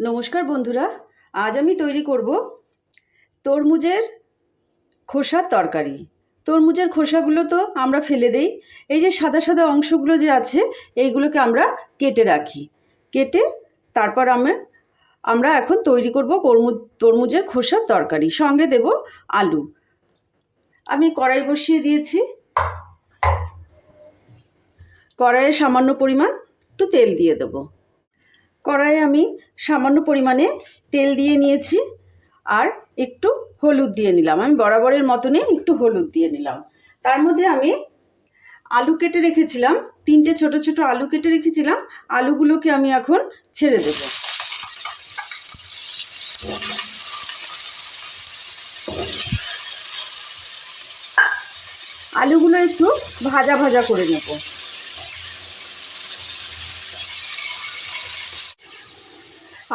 নমস্কার বন্ধুরা, আজ আমি তৈরি করব তরমুজের খোসার তরকারি। তরমুজের খোসাগুলো তো আমরা ফেলে দেই, এই যে সাদা সাদা অংশগুলো যে আছে, এইগুলোকে আমরা কেটে রাখি। কেটে তারপর আমরা আমরা এখন তৈরি করব তরমুজের খোসার তরকারি। সঙ্গে দেব আলু। আমি কড়াই বসিয়ে দিয়েছি। কড়াইয়ে সামান্য পরিমাণ একটু তেল দিয়ে দেবো। কড়াইয়ে আমি সামান্য পরিমাণে তেল দিয়ে নিয়েছি আর একটু হলুদ দিয়ে নিলাম। আমি বরাবরের মতনই একটু হলুদ দিয়ে নিলাম। তার মধ্যে আমি আলু কেটে রেখেছিলাম, তিনটে ছোট ছোট আলু কেটে রেখেছিলাম। আলুগুলোকে আমি এখন ছেড়ে দেব। আলুগুলো একটু ভাজা ভাজা করে নেব।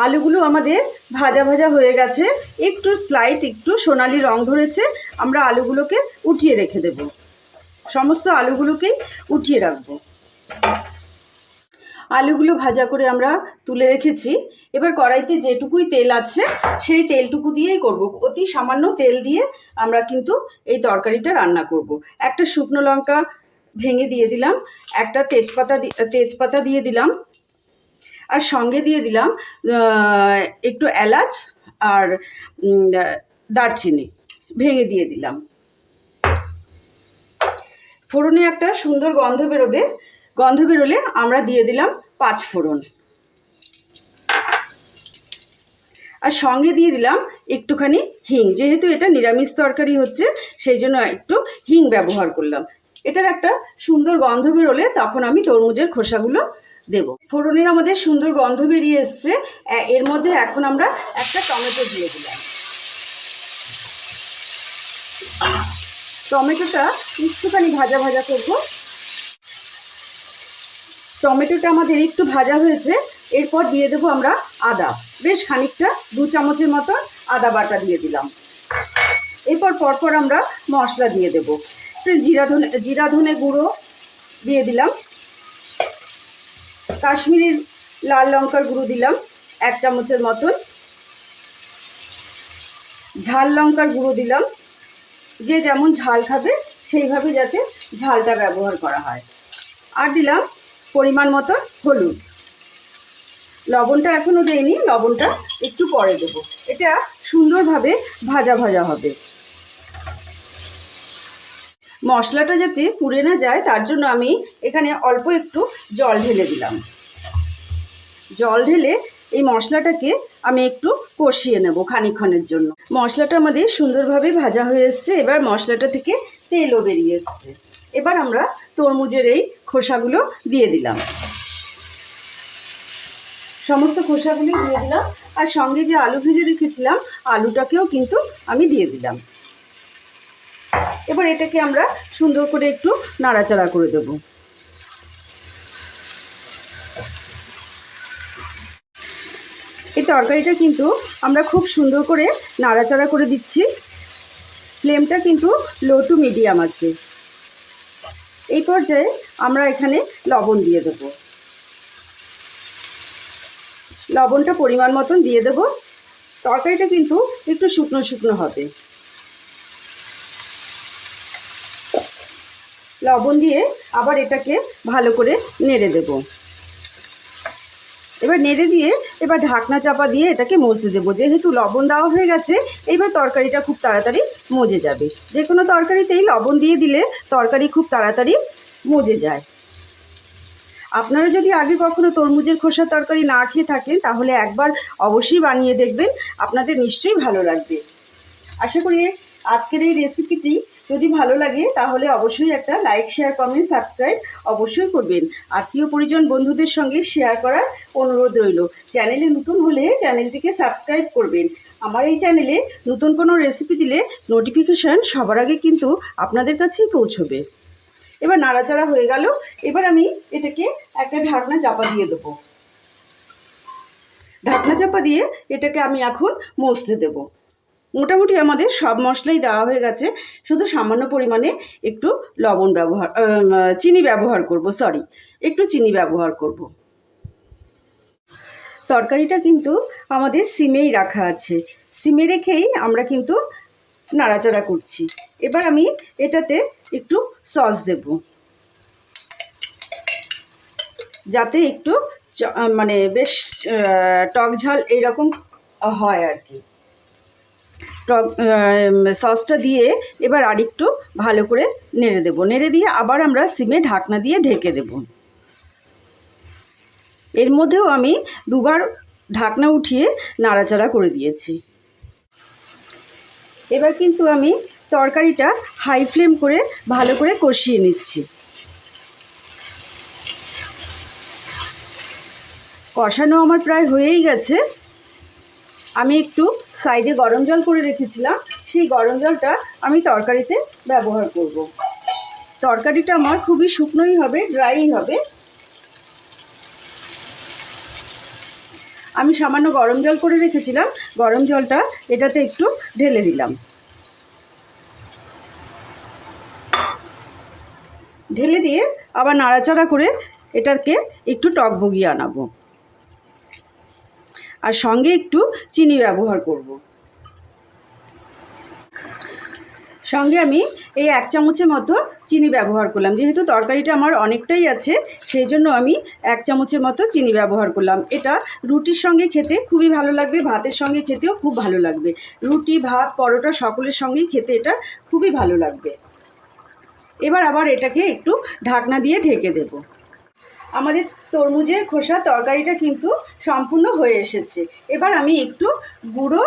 আলুগুলো আমাদের ভাজা ভাজা হয়ে গেছে। একটু স্লাইট একটু সোনালি রং ধরেছে। আমরা আলুগুলোকে উঠিয়ে রেখে দেব। সমস্ত আলুগুলোকেই উঠিয়ে রাখব। আলুগুলো ভাজা করে আমরা তুলে রেখেছি। এবার কড়াইতে যেটুকুই তেল আছে, সেই তেলটুকু দিয়েই করব। অতি সামান্য তেল দিয়ে আমরা কিন্তু এই তরকারিটা রান্না করব। একটা শুকনো লঙ্কা ভেঙে দিয়ে দিলাম, একটা তেজপাতা তেজপাতা দিয়ে দিলাম আর সঙ্গে দিয়ে দিলাম একটু এলাচ আর দারচিনি, ভেঙে দিয়ে দিলাম। ফোড়নে একটা সুন্দর গন্ধ বেরোবে, গন্ধ বেরোলে আমরা দিয়ে দিলাম পাঁচ ফোড়ন। আর সঙ্গে দিয়ে দিলাম একটুখানি হিং, যেহেতু এটা নিরামিষ তরকারি হচ্ছে, সেই জন্য একটু হিং ব্যবহার করলাম। এটার একটা সুন্দর গন্ধ বেরোলে তখন আমি তরমুজের খোসাগুলো দেব। ফোড়নের আমাদের সুন্দর গন্ধ বেরিয়ে এসছে। এর মধ্যে এখন আমরা একটা টমেটো দিয়ে দিলাম। টমেটোটা একটুখানি ভাজা ভাজা করব। টমেটোটা আমাদের একটু ভাজা হয়েছে, এরপর দিয়ে দেবো আমরা আদা। বেশ খানিকটা, দু চামচের মতো আদা বাটা দিয়ে দিলাম। এরপর পরপর আমরা মশলা দিয়ে দেবো। জিরা ধনে জিরা ধনে গুঁড়ো দিয়ে দিলাম। কাশ্মীরি লাল লঙ্কার গুঁড়ো দিলাম, এক চামচের মতন। ঝাল লঙ্কার গুঁড়ো দিলাম। যে যেমন ঝাল খাবে, সেইভাবে যাতে ঝালটা ব্যবহার করা হয়। আর দিলাম পরিমাণ মতো হলুদ। লবণটা এখনও দেয়নি লবণটা একটু পরে দেবো। এটা সুন্দরভাবে ভাজা ভাজা হবে। মশলাটা যাতে পুড়ে না যায়, তার জন্য আমি এখানে অল্প একটু জল ঢেলে দিলাম। জল ঢেলে এই মশলাটাকে আমি একটু কষিয়ে নেব খানিক্ষণের জন্য। মশলাটা আমাদের সুন্দরভাবে ভাজা হয়ে এসছে, এবার মশলাটা থেকে তেলও বেরিয়ে এসছে। এবার আমরা তরমুজের এই খোসাগুলো দিয়ে দিলাম। সমস্ত খোসাগুলি দিয়ে দিলাম, আর সঙ্গে যে আলু ভেজে রেখেছিলাম, আলুটাকেও কিন্তু আমি দিয়ে দিলাম। এবার এটাকে আমরা সুন্দর করে একটু নাড়াচাড়া করে দেব। এই তরকারিটা কিন্তু আমরা খুব সুন্দর করে নাড়াচাড়া করে দিচ্ছি। ফ্লেমটা কিন্তু লো টু মিডিয়াম আছে। এই পর্যায়ে আমরা এখানে লবণ দিয়ে দেব। লবণটা পরিমাণ মতন দিয়ে দেব। তরকারিটা কিন্তু একটু শুকনো শুকনো হবে। লবণ দিয়ে আবার এটাকে ভালো করে নেড়ে দেব। এবার নেড়ে দিয়ে এবার ঢাকনা চাপা দিয়ে এটাকে মজতে দেবো। যেহেতু লবণ দেওয়া হয়ে গেছে, এইবার তরকারিটা খুব তাড়াতাড়ি মজে যাবে। যে কোনো তরকারিতেই লবণ দিয়ে দিলে তরকারি খুব তাড়াতাড়ি মজে যায়। আপনারা যদি আগে কখনো তরমুজের খোসা তরকারি না খেয়ে থাকেন, তাহলে একবার অবশ্যই বানিয়ে দেখবেন। আপনাদের নিশ্চয়ই ভালো লাগবে। আশা করি আজকের এই রেসিপিটি যদি ভালো লাগে, তাহলে অবশ্যই একটা লাইক শেয়ার কমেন্ট সাবস্ক্রাইব অবশ্যই করবেন। আত্মীয় পরিজন বন্ধুদের সঙ্গে শেয়ার করার অনুরোধ রইল। চ্যানেলে নতুন হলে চ্যানেলটিকে সাবস্ক্রাইব করবেন। আমার এই চ্যানেলে নতুন কোনো রেসিপি দিলে নোটিফিকেশান সবার আগে কিন্তু আপনাদের কাছেই পৌঁছবে। এবার নাড়াচাড়া হয়ে গেল। এবার আমি এটাকে একটা ঢাকনা চাপা দিয়ে দেবো। ঢাকনা চাপা দিয়ে এটাকে আমি এখন মসতে দেবো। মোটামুটি আমাদের সব মশলাই দেওয়া হয়ে গেছে। শুধু সামান্য পরিমাণে একটু লবণ ব্যবহার চিনি ব্যবহার করব সরি একটু চিনি ব্যবহার করব। তরকারিটা কিন্তু আমাদের সিমেই রাখা আছে। সিমে রেখেই আমরা কিন্তু নাড়াচাড়া করছি। এবার আমি এটাতে একটু সস দেব। যাতে একটু মানে বেশ টক ঝাল এইরকম হয় আর কি। টক সসটা দিয়ে এবার আরেকটু ভালো করে নেড়ে দেবো। নেড়ে দিয়ে আবার আমরা সিমে ঢাকনা দিয়ে ঢেকে দেব। এর মধ্যেও আমি দুবার ঢাকনা উঠিয়ে নাড়াচাড়া করে দিয়েছি। এবার কিন্তু আমি তরকারিটা হাই ফ্লেম করে ভালো করে কষিয়ে নিচ্ছি। কষানো আমার প্রায় হয়েই গেছে। আমি একটু সাইডে গরম জল করে রেখেছিলাম। সেই গরম জলটা আমি তরকারিতে ব্যবহার করব। তরকারিটা আমার খুবই শুকনোই হবে ড্রাই হবে। আমি সামান্য গরম জল করে রেখেছিলাম, গরম জলটা এটাতে একটু ঢেলে দিলাম। ঢেলে দিয়ে আবার নাড়াচাড়া করে এটাকে একটু টক বগিয়ে আনাবো। আর সঙ্গে একটু চিনি ব্যবহার করব। সঙ্গে আমি এই এক চামচের মতো চিনি ব্যবহার করলাম। যেহেতু তরকারিটা আমার অনেকটাই আছে, সেই জন্য আমি এক চামচের মতো চিনি ব্যবহার করলাম। এটা রুটির সঙ্গে খেতে খুবই ভালো লাগবে, ভাতের সঙ্গে খেতেও খুব ভালো লাগবে। রুটি, ভাত, পরোটা সকলের সঙ্গেই খেতে এটা খুবই ভালো লাগবে। এবার আবার এটাকে একটু ঢাকনা দিয়ে ঢেকে দেব। আমাদের তরমুজের খোসা তরকারিটা কিন্তু সম্পূর্ণ হয়ে এসেছে। এবার আমি একটু গুঁড়ো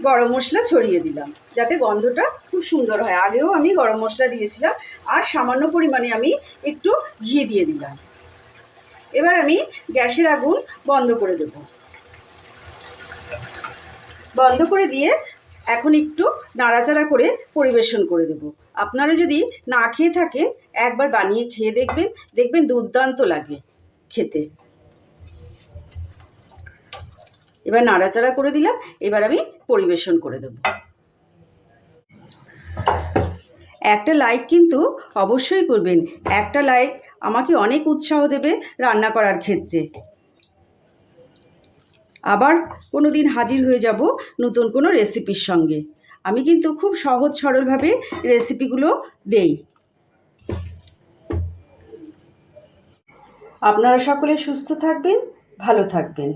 গরম মশলা ছড়িয়ে দিলাম, যাতে গন্ধটা খুব সুন্দর হয়। আগেও আমি গরম মশলা দিয়েছিলাম, আর সামান্য পরিমাণে আমি একটু ঘি দিয়ে দিলাম। এবার আমি গ্যাসের আগুন বন্ধ করে দেব। বন্ধ করে দিয়ে এখন একটু নাড়াচাড়া করে পরিবেশন করে দেব। আপনারা যদি না খেয়ে থাকেন, একবার বানিয়ে খেয়ে দেখবেন দেখবেন দুর্দান্ত লাগে খেতে। এবার নাড়াচাড়া করে দিলাম, এবার আমি পরিবেশন করে দেব। একটা লাইক কিন্তু অবশ্যই করবেন। একটা লাইক আমাকে অনেক উৎসাহ দেবে রান্না করার ক্ষেত্রে। আবার কোনো দিন হাজির হয়ে যাব নতুন কোনো রেসিপির সঙ্গে। আমি কিন্তু খুব সহজ সরলভাবে রেসিপিগুলো দেই। আপনারা সকলে সুস্থ থাকবেন, ভালো থাকবেন।